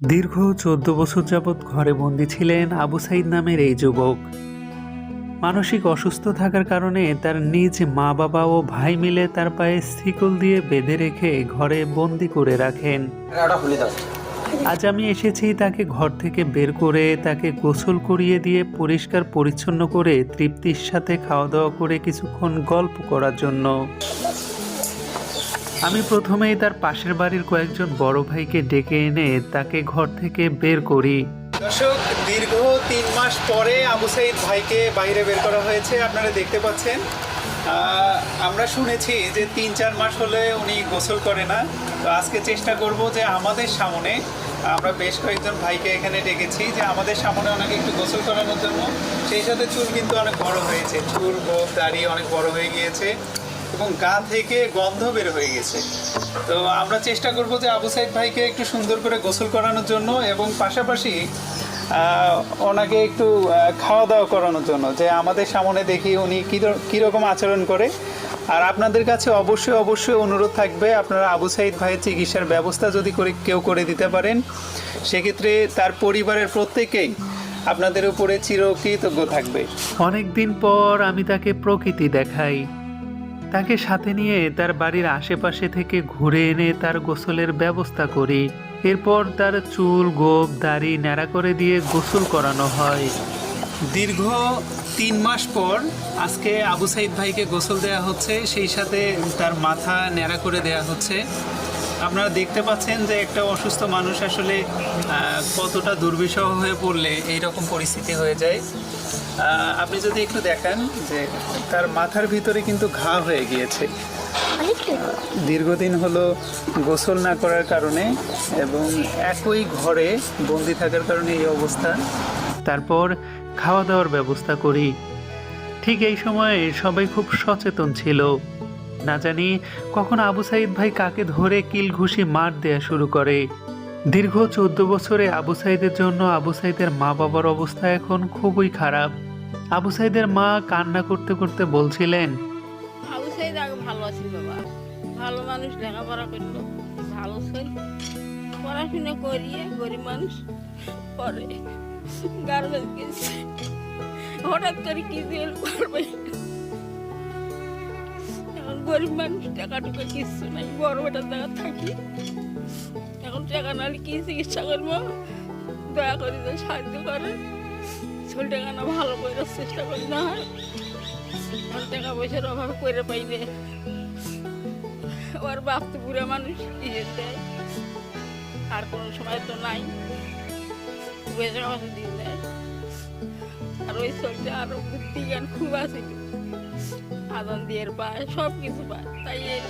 দীর্ঘ চোদ্দ বছর যাবৎ ঘরে বন্দি ছিলেন আবু সাইদ নামের এই যুবক। মানসিক অসুস্থ থাকার কারণে তার নিজ মা বাবা ও ভাই মিলে তার পায়ে শিকল দিয়ে বেঁধে রেখে ঘরে বন্দি করে রাখেন। আজ আমি এসেছি তাকে ঘর থেকে বের করে তাকে গোসল করিয়ে দিয়ে পরিষ্কার পরিচ্ছন্ন করে তৃপ্তির সাথে খাওয়া দাওয়া করে কিছুক্ষণ গল্প করার জন্য। আমি প্রথমেই তার পাশের বাড়ির কয়েকজন বড় ভাইকে ডেকে এনে তাকে ঘর থেকে বের করি। দর্শক, দীর্ঘ তিন মাস পরে আবু সাইদ ভাইকে বাইরে বের করা হয়েছে, আপনারা দেখতে পাচ্ছেন। আমরা শুনেছি যে তিন চার মাস হলে উনি গোসল করে না। তো আজকে চেষ্টা করব যে আমাদের সামনে, আমরা বেশ কয়েকজন ভাইকে এখানে ডেকেছি যে আমাদের সামনে ওনাকে একটু গোসল করানোর জন্য। সেই সাথে চুল কিন্তু অনেক বড় হয়েছে। চুল গোপ দাড়ি অনেক বড় হয়ে গিয়েছে। এবং গা থেকে গন্ধ বের হয়ে গেছে। তো আমরা চেষ্টা করব যে আবু সাইদ ভাইকে একটু সুন্দর করে গোসল করানোর জন্য এবং পাশাপাশি ওনাকে একটু খাওয়া দাওয়া করানোর জন্য, যে আমাদের সামনে দেখি উনি কীরকম আচরণ করে। আর আপনাদের কাছে অবশ্যই অবশ্যই অনুরোধ থাকবে, আপনারা আবু সাইদ ভাইয়ের চিকিৎসার ব্যবস্থা যদি করে, কেউ করে দিতে পারেন, সেক্ষেত্রে তার পরিবারের প্রত্যেকেই আপনাদের উপরে চিরকৃতজ্ঞ থাকবে। অনেক দিন পর আমি তাকে প্রকৃতি দেখাই। তাকে সাথে নিয়ে তার বাড়ির আশেপাশে থেকে ঘুরে এনে তার গোসলের ব্যবস্থা করি। এরপর তার চুল গোপ দাড়ি ন্যাড়া করে দিয়ে গোসল করানো হয়। দীর্ঘ তিন মাস পর আজকে আবু সাইদ ভাইকে গোসল দেওয়া হচ্ছে, সেই সাথে তার মাথা ন্যাড়া করে দেওয়া হচ্ছে। আপনারা দেখতে পাচ্ছেন যে একটা অসুস্থ মানুষ আসলে কতটা দুর্বিষহ হয়ে পড়লে এই রকম পরিস্থিতি হয়ে যায়। আপনি যদি একটু দেখান যে তার মাথার ভিতরে কিন্তু ঘা হয়ে গিয়েছে। দীর্ঘদিন হলো গোসল না করার কারণে এবং একই ঘরে বন্দি থাকার কারণে এই অবস্থা। তারপর খাওয়া দাওয়ার ব্যবস্থা করি। ঠিক এই সময়ে সবাই খুব সচেতন ছিল। না জানি কখন আবু সাইদ ভাই কাকে ধরে কিল ঘুষি মার দেয়া শুরু করে। দীর্ঘ চোদ্দ বছরে আবু সাইদের জন্য আবু সাইদের মা বাবার অবস্থা এখন খুবই খারাপ। আবু সাইদের মা কান্না করতে করতে বলছিলেন ভালো মানুষ করিয়ে গরিব মানুষ হঠাৎ গরিব মানুষ কিচ্ছু নাই, বড় বেটার থাকি। টাকা নাহলে কি চিকিৎসা করব দয়া করে যে সাহায্য করে ছোট টাকা না ভালো করে চেষ্টা করি না হয়। টাকা পয়সার অভাব করে পাইলে ওর বাপ তো বুড়া মানুষ দিয়ে দেয়। আর কোনো সময় তো নাই। বেজা কথা দিয়ে দেয়। আর ওই চলতে আরও বুদ্ধি, জ্ঞান খুব আছে। আদান দিয়ে পায় সব কিছু পায়। তাই এর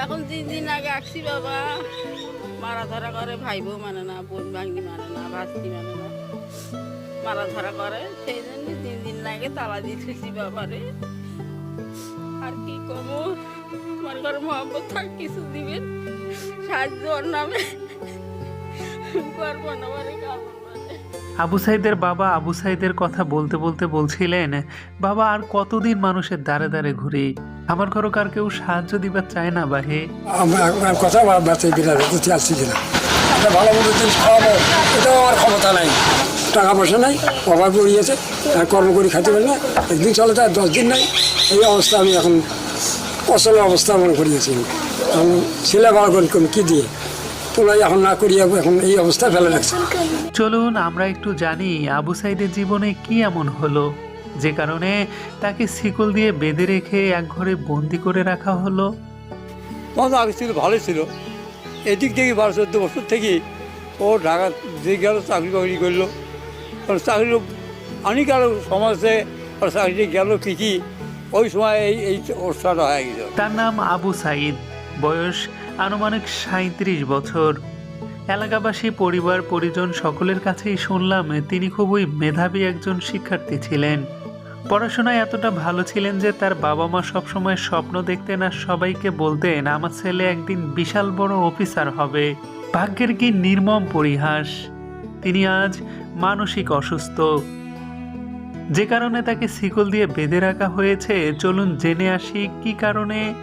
এখন তিন দিন আগে আসছি বাবা। মারা ধরা করে ভাই বউ মানে না, বোন ভাঙ্গি মানে না ভাস্তি মানে না। মারা ধরা করে, সেই জন্য তিন দিন লাগে তালা দিয়ে দিতেছি বাবারে। আর কি কম তোমার ঘরে মহব্বত থাক কিছু দিবেন সাহায্য ওর নামে। করব না আবু সাইদের বাবা আবু সাইদের কথা বলতে বলতে বলছিলেন, বাবা, আর কতদিন মানুষের দ্বারে দ্বারে ঘুরি? আমার ঘরও কার কেউ সাহায্য দিবার চায় না বাহে। আমার আমার কথা বাচ্চা বিনা বুঝতে আসছি কিনা? ভালো মতো জিনিস খাওয়াবো এটাও আমার ক্ষমতা নাই। টাকা পয়সা নাই অভাব পড়িয়েছে আর কর্ম করে খাইতে পারি না। একদিন চলে যায় দশ দিন নাই। এই অবস্থা আমি এখন অচল অবস্থা মনে করিয়েছি আমি ছেলে ভালো করি কী দিয়ে? তোমরা এখন না করিয়া এখন এই অবস্থা ফেলে রাখছে। চলুন আমরা একটু জানি আবু সাইদের জীবনে কি এমন হলো? যে কারণে তাকে শিকল দিয়ে বেঁধে রেখে এক ঘরে বন্দি করে রাখা হলো। তখন আগে ছিল ভালো ছিল। এদিক থেকে বারো চোদ্দ বছর থেকে ও ঢাকা যে গেল চাকরি বাকরি করল। ওর চাকরি অনেক আরও সমাজে ওর চাকরি গেল কী কী ওই সময় এই এই অবস্থাটা হয়ে গেল। তার নাম আবু সাইদ। বয়স আনুমানিক সাঁত্রিশ বছর। এলাকাবাসী পরিবার পরিজন সকলের কাছেই শুনলাম তিনি খুবই মেধাবী একজন শিক্ষার্থী ছিলেন। পড়াশোনায় এতটা ভালো ছিলেন যে তার বাবা মা সবসময় স্বপ্ন দেখতেন আর সবাইকে বলতেন, আমার ছেলে একদিন বিশাল বড় অফিসার হবে। ভাগ্যের কি নির্মম পরিহাস। তিনি আজ মানসিক অসুস্থ। যে কারণে তাকে শিকল দিয়ে বেঁধে রাখা হয়েছে। চলুন জেনে আসি কি কারণে,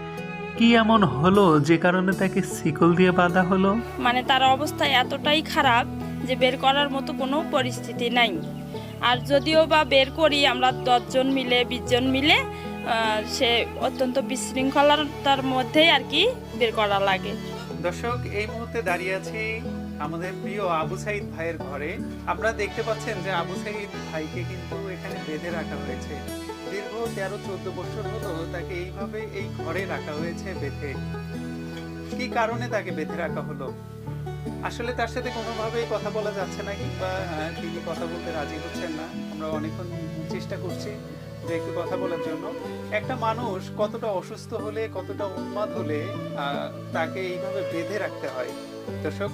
কি এমন হলো যে কারণে তাকে শিকল দিয়ে বাঁধা হলো? মানে তার অবস্থা এতটাই খারাপ যে বের করার মতো কোনো পরিস্থিতি নাই। আর যদিও বা বের করি, আমরা দশজন মিলে, বিশজন মিলে সে অত্যন্ত বিশৃঙ্খলাতার মধ্যেই আর কি বের করা লাগে। দর্শক, এই মুহূর্তে দাঁড়িয়ে আছি আমাদের প্রিয় আবু সাইদ ভাইয়ের ঘরে। আপনারা দেখতে পাচ্ছেন যে আবু সাইদ ভাইকে কিন্তু এখানে বেঁধে রাখা হয়েছে। দীর্ঘ তেরো, চোদ্দ বছর হলো তাকে এইভাবে এই ঘরে রাখা হয়েছে বেঁধে। কি কারণে তাকে বেঁধে রাখা হলো? আসলে তার সাথে কোনোভাবেই কথা বলা যাচ্ছে না কিংবা আহ, তিনি কথা বলতে রাজি হচ্ছেন না। আমরা অনেকক্ষণ চেষ্টা করছি যে একটু কথা বলার জন্য। একটা মানুষ কতটা অসুস্থ হলে কতটা উন্মাদ হলে তাকে এইভাবে বেঁধে রাখতে হয়। দর্শক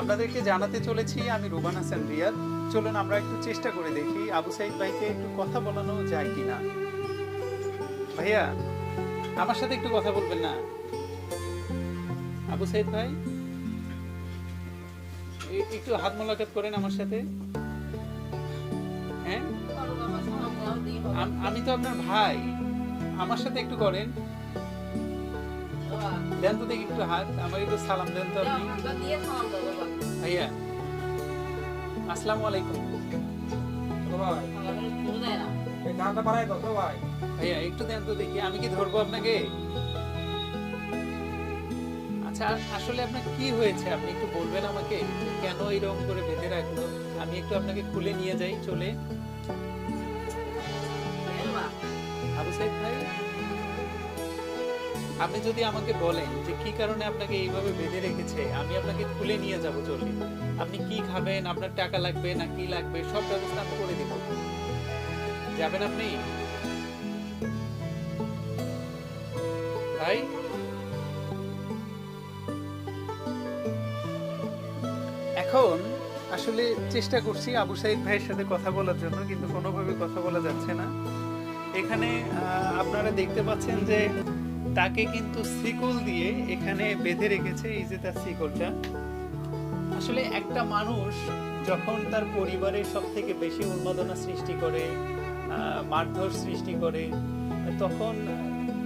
আপনাদেরকে জানাতে চলেছি আমি রুবান হাসান রিয়াদ। চলুন আমরা একটু চেষ্টা করে দেখি আবু সাইদ ভাইকে একটু কথা বলানো যায় কিনা। ভাইয়া আমার সাথে একটু কথা বলবেন না? আবু সাইদ ভাই? একটু হাত মোলাকাত করেন আমার সাথে। হ্যাঁ? আমি তো আপনার ভাই। আমার সাথে একটু করেন। দেন তো দেখি একটু হাত। আমার একটু সালাম দেন তো আপনি। ভাইয়া আসসালামু আলাইকুম। ভাইয়া একটু দেন তো দেখি। আমি কি ধরবো আপনাকে? আচ্ছা আসলে আপনার কি হয়েছে? আপনি একটু বলবেন আমাকে কেন এরকম করে বেঁধে রাখল? আমি একটু আপনাকে খুলে নিয়ে যাই চলে। আবু সাইদ ভাই আপনি যদি আমাকে বলেন যে কি কারণে আপনাকে এইভাবে বেঁধে রেখেছে আমি আপনাকে খুলে নিয়ে যাব চলে। আপনি কি খাবেন? আপনার টাকা লাগবে না কি লাগবে? সব ব্যবস্থা আমি করে দিব। যাবেন আপনি? ভাই? এখন আসলে চেষ্টা করছি আবু সাইদ ভাইয়ের সাথে কথা বলার জন্য, কিন্তু কোনোভাবে কথা বলা যাচ্ছে না। এখানে আপনারা দেখতে পাচ্ছেন যে তাকে কিন্তু শিকল দিয়ে এখানে বেঁধে রেখেছে, এই যে তার শিকলটা। আসলে একটা মানুষ যখন তার পরিবারের সব থেকে বেশি উন্মাদনা সৃষ্টি করে মারধর সৃষ্টি করে, তখন,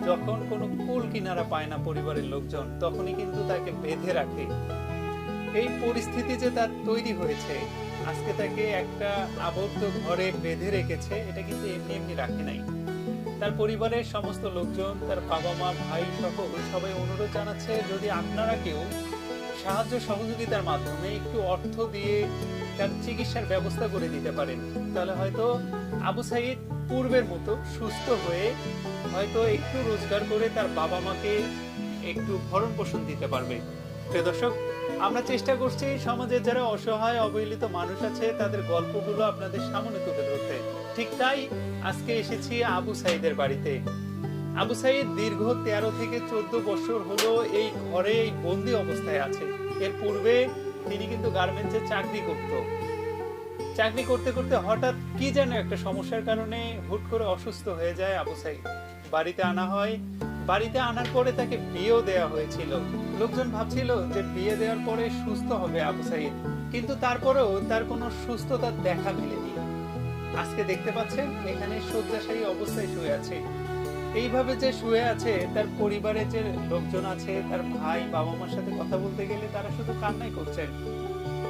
যখন কোনো কুল কিনারা পায় না পরিবারের লোকজন, তখনই কিন্তু তাকে বেঁধে রাখে। এই পরিস্থিতি যে তার তৈরি হয়েছে, আজকে তাকে একটা আবদ্ধ ঘরে বেঁধে রেখেছে, এটা কিন্তু এমনি এমনি রাখে নাই। তার পরিবারের সমস্ত লোকজন, তার বাবা মা, ভাই সকল সবাই অনুরোধ জানাচ্ছে, যদি আপনারা কেউ সাহায্য সহযোগিতার মাধ্যমে একটু অর্থ দিয়ে তার চিকিৎসার ব্যবস্থা করে দিতে পারেন, তাহলে হয়তো আবু সাইদ পূর্বের মতো সুস্থ হয়ে হয়তো একটু রোজগার করে তার বাবা মাকে একটু ভরণ পোষণ দিতে পারবে। প্রিয় দর্শক আমরা চেষ্টা করছি সমাজের যারা অসহায়, অবহেলিত মানুষ আছে, তাদের গল্পগুলো আপনাদের সামনে তুলে ধরতে। ঠিক তাই আজকে এসেছি আবু সাইদের বাড়িতে। আবু সাইদ দীর্ঘ তেরো থেকে চোদ্দ বছর হলো এই ঘরে এই বন্দি অবস্থায় আছে। এর পূর্বে তিনি কিন্তু গার্মেন্টসে চাকরি করত। চাকরি করতে করতে হঠাৎ কি যেন একটা সমস্যার কারণে হুট করে অসুস্থ হয়ে যায় আবু সাইদ। বাড়িতে আনা হয় বাড়িতে আনার পরে তাকে বিয়েও দেওয়া হয়েছিল। লোকজন ভাবছিল যে বিয়ে দেওয়ার পরে সুস্থ হবে আবু সাইদ, কিন্তু তারপরেও তার কোনো সুস্থতার দেখা মেলেনি। আজকে দেখতে পাচ্ছেন, এখানে শয্যাশায়ী অবস্থায় শুয়ে আছে। এইভাবে যে শুয়ে আছে, তার পরিবারের যে লোকজন আছে, তার ভাই বাবা মার সাথে কথা বলতে গেলে তারা শুধু কান্নাই করছেন।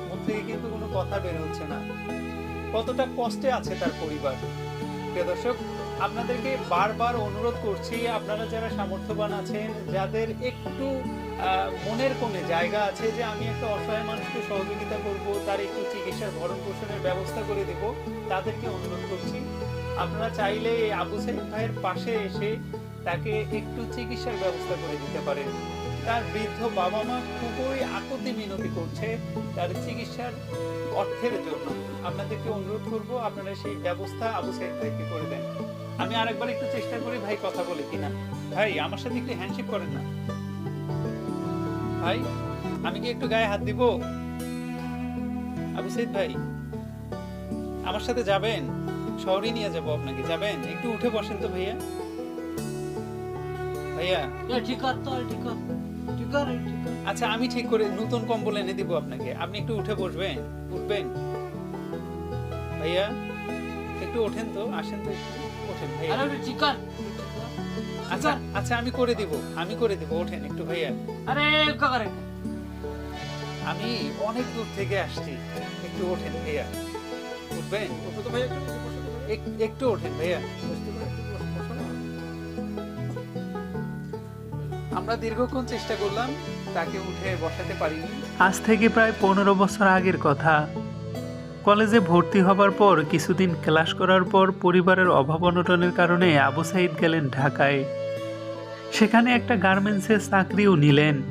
মুখ থেকে কিন্তু কোনো কথা বের হচ্ছে না। কতটা কষ্টে আছে তার পরিবার। প্রিয় দর্শক আপনাদেরকে বারবার অনুরোধ করছি, আপনারা যারা সামর্থ্যবান আছেন, যাদের একটু মনের কোণে জায়গা আছে যে আমি একটা অসহায় মানুষকে সহযোগিতা করব, তার একটু চিকিৎসার ভরণ পোষণের ব্যবস্থা করে দেব, তাদেরকে অনুরোধ করছি। আপনারা চাইলে আবু সাইদ ভাইয়ের পাশে এসে তাকে একটু চিকিৎসার ব্যবস্থা করে দিতে পারেন। তার বৃদ্ধ বাবা মা খুবই আকুতি মিনতি করছে তার চিকিৎসার অর্থের জন্য। আপনাদেরকে অনুরোধ করব, আপনারা সেই ব্যবস্থা আবু সাইদ ভাইকে করে দেন। আমি আরেকবার একটু চেষ্টা করি ভাই কথা বলে কিনা। ভাই আমার সাথে একটু হ্যান্ডশেক করেন না। ভাই আমি কি একটু গায়ে হাত দিব? আবু সাইদ ভাই আমার সাথে যাবেন? শহরে নিয়ে যাব আপনাকে যাবেন? একটু উঠে বসেন তো ভাইয়া। ভাইয়া। ঠিক ঠিক ঠিক আচ্ছা আমি ঠিক করে নতুন কম্বল এনে দিব আপনাকে। আপনি একটু উঠে বসবেন উঠবেন। ভাইয়া একটু ওঠেন তো আসেন তো একটু। ওঠেন ভাইয়া আচ্ছা আচ্ছা আমি করে দিব আমি করে দিব ওঠেন একটু ভাইয়া। আরে আমি অনেক দূর থেকে আসছি একটু ওঠেন ভাইয়া। উঠবেন? একটু ওঠেন ভাইয়া। আমরা দীর্ঘক্ষণ চেষ্টা করলাম তাকে উঠে বসাতে পারিনি। আজ থেকে প্রায় পনেরো বছর আগের কথা। কলেজে ভর্তি হবার পর কিছুদিন ক্লাস করার পর পরিবারের অভাব অনটনের কারণে আবু সাইদ গেলেন ঢাকায়। সেখানে একটা গার্মেন্টসে চাকরিও নিলেন।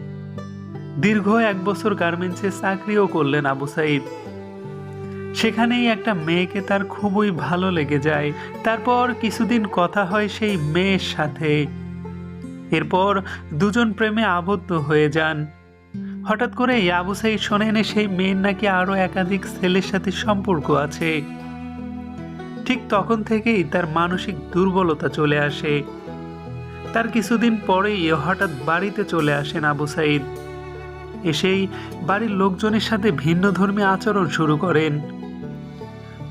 দীর্ঘ এক বছর গার্মেন্টসে চাকরিও করলেন আবু সাইদ। সেখানেই একটা মেয়েকে তার খুবই ভালো লেগে যায়। তারপর কিছুদিন কথা হয় সেই মেয়ের সাথে। এরপর দুজন প্রেমে আবদ্ধ হয়ে যান। হঠাৎ করে আবু সাইদ শোনেন সেই মেয়ের নাকি আরও একাধিক ছেলের সাথে সম্পর্ক আছে। ঠিক তখন থেকেই তার মানসিক দুর্বলতা চলে আসে। তার কিছুদিন পরেই হঠাৎ বাড়িতে চলে আসেন আবু সাইদ। এসেই বাড়ির লোকজনের সাথে ভিন্ন ধর্মী আচরণ শুরু করেন।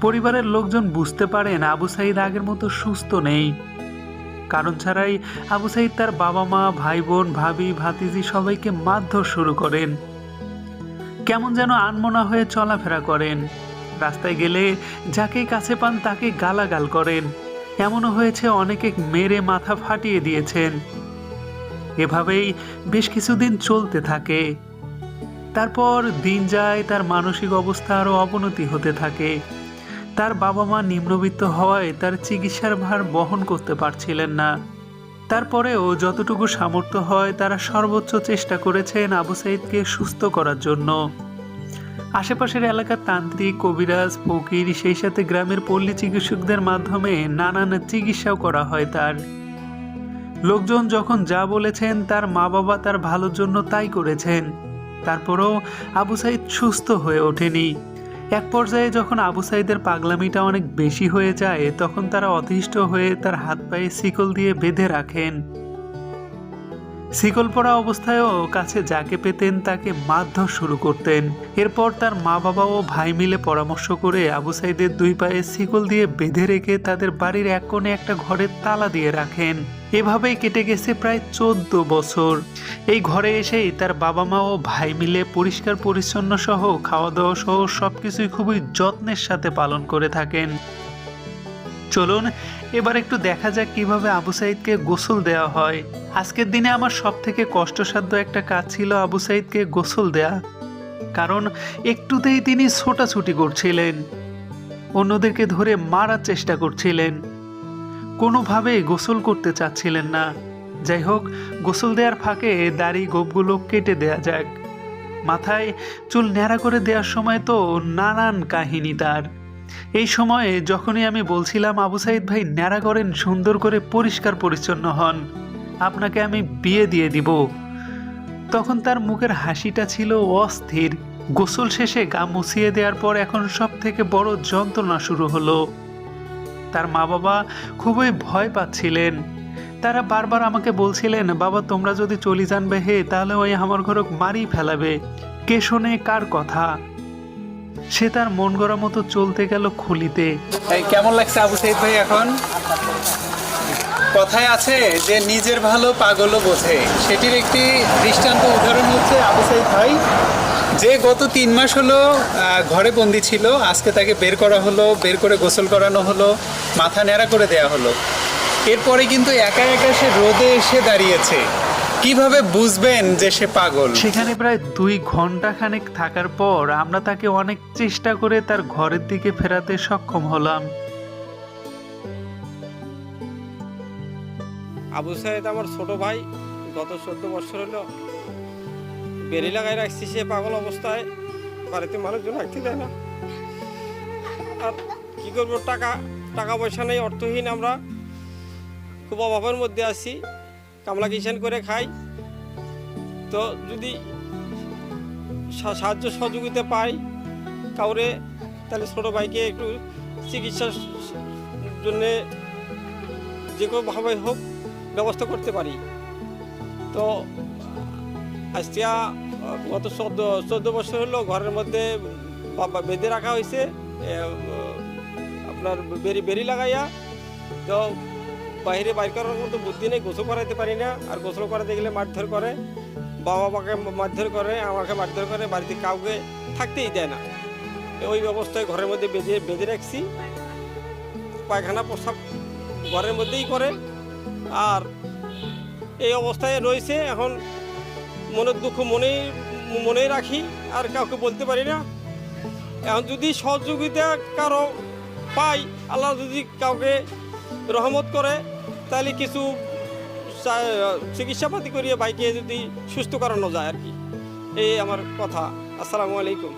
পরিবারের লোকজন বুঝতে পারেন আবু সাইদ আগের মতো সুস্থ নেই। কারণ ছাড়াই আবু সাইদ তার বাবা মা, ভাই বোন, ভাবি, ভাতিজি সবাইকে মারধর শুরু করেন। কেমন যেন আনমনা হয়ে চলাফেরা করেন। রাস্তায় গেলে যাকে কাছে পান তাকে গালাগাল করেন। এমনও হয়েছে অনেকে মেরে মাথা ফাটিয়ে দিয়েছেন। এভাবেই বেশ কিছুদিন চলতে থাকে। তারপর দিন যায়, তার মানসিক অবস্থা আরও অবনতি হতে থাকে। তার বাবা মা নিম্নবিত্ত হওয়ায় তার চিকিৎসার ভার বহন করতে পারছিলেন না। তারপরেও যতটুকু সামর্থ্য হয়, তারা সর্বোচ্চ চেষ্টা করেছেন আবু সাইদকে সুস্থ করার জন্য। আশেপাশের এলাকার তান্ত্রিক, কবিরাজ, ফকির, সেই সাথে গ্রামের পল্লী চিকিৎসকদের মাধ্যমে নানান চিকিৎসাও করা হয় তার। লোকজন যখন যা বলেছেন, তার মা বাবা তার ভালোর জন্য তাই করেছেন। তারপরেও আবু সাইদ সুস্থ হয়ে ওঠেনি। এক পর্যায়ে যখন আবু সাইদের পাগলামিটা অনেক বেশি হয়ে যায়, তখন তারা অতিষ্ঠ হয়ে তার হাত পায়ে শিকল দিয়ে বেঁধে রাখেন। শিকল পড়া অবস্থায়ও কাছে যাকে পেতেন তাকে মারধর শুরু করতেন। এরপর তার মা বাবা ও ভাই মিলে পরামর্শ করে আবু সাইদের দুই পায়ে শিকল দিয়ে বেঁধে রেখে তাদের বাড়ির এক কোণে একটা ঘরের তালা দিয়ে রাখেন। এভাবেই কেটে গেছে প্রায় চোদ্দ বছর। এই ঘরে এসেই তার বাবা মা ও ভাই মিলে পরিষ্কার পরিচ্ছন্ন সহ খাওয়া দাওয়া সহ সবকিছুই খুবই যত্নের সাথে পালন করে থাকেন। চলুন, এবার একটু দেখা যাক কীভাবে আবু সাইদকে গোসল দেওয়া হয়। আজকের দিনে আমার সব থেকে কষ্টসাধ্য একটা কাজ ছিল আবু সাইদকে গোসল দেয়া। কারণ একটুতেই তিনি ছোটাছুটি করছিলেন। অন্যদেরকে ধরে মারার চেষ্টা করছিলেন। কোনোভাবেই গোসল করতে চাচ্ছিলেন না। যাই হোক, গোসল দেওয়ার ফাঁকে দাড়ি গোপগুলো কেটে দেয়া যাক। মাথায় চুল ন্যাড়া করে দেওয়ার সময় তো নানান কাহিনী তার। এই সময়ে যখনই আমি বলছিলাম, আবু সাইদ ভাই ন্যাড়া করেন, সুন্দর করে পরিষ্কার পরিচ্ছন্ন হন, আপনাকে আমি বিয়ে দিয়ে দিব। তখন তার মুখের হাসিটা ছিল অস্থির। গোসল শেষে গা মুছিয়ে দেওয়ার পর এখন সব থেকে বড় যন্ত্রণা শুরু হলো। তার মা বাবা খুবই ভয় পাচ্ছিলেন। তারা বারবার আমাকে বলছিলেন, বাবা, তোমরা যদি চলে যানবে হে, তাহলে ওই আমার ঘরক মারি ফেলাবে। কে শোনে কার কথা? সে তার মন গড়া মতো চলতে গেল খুলিতে। কেমন লাগছে আবু সাইদ ভাই এখন? কথায় আছে যে, নিজের ভালো পাগলও বোঝে। সেটির একটি দৃষ্টান্ত উদাহরণ হচ্ছে আবু সাইদ ভাই। যে গত তিন মাস হলো ঘরে বন্দি ছিল আজকে তাকে বের করা হলো বের করে গোসল করানো হলো মাথা ন্যাড়া করে দেয়া হলো। এরপরে কিন্তু একা একা সে রোদে এসে দাঁড়িয়েছে। কীভাবে বুঝবেন যে সে পাগল? সেখানে প্রায় দুই ঘণ্টা খানেক থাকার পর আমরা তাকে অনেক চেষ্টা করে তার ঘরের দিকে ফেরাতে সক্ষম হলাম। আবু সাহেদ আমার ছোট ভাই গত চোদ্দ বছর হলো বেরি লাগাই রাখছি সে পাগল অবস্থায়। বাড়িতে মানুষজন রাখতে দেয় না। আর কী করব, টাকা টাকা পয়সা নেই, অর্থহীন আমরা। খুব অভাবের মধ্যে আছি। কামলা কিষান করে খাই। তো যদি সাহায্য সহযোগিতা পাই কাউরে, তাহলে ছোটো ভাইকে একটু চিকিৎসার জন্যে যে কোনোভাবে হোক ব্যবস্থা করতে পারি। তো আহ, গত চোদ্দ চোদ্দ বছর হলো ঘরের মধ্যে বেঁধে রাখা হয়েছে। আপনার বেরি বেরি লাগাইয়া। তো বাইরে বাইর করার মতো বুদ্ধি নেই গোসল করাইতে পারি না। আর গোসল করাতে গেলে মারধর করে। বাবা বাবাকে মারধর করে আমাকে মারধর করে বাড়িতে কাউকে থাকতেই দেয় না। ওই ব্যবস্থায় ঘরের মধ্যে বেঁধে বেঁধে রাখছি। পায়খানা প্রসাব ঘরের মধ্যেই করে। আর এই অবস্থায় রয়েছে। এখন মনের দুঃখ মনেই মনে রাখি, আর কাউকে বলতে পারি না। এখন যদি সহযোগিতা কারও পাই, আল্লাহ যদি কাউকে রহমত করে, তাহলে কিছু চিকিৎসাপাতি করিয়ে বাইকে যদি সুস্থ করানো যায় আর কি। এই আমার কথা। আসসালামু আলাইকুম।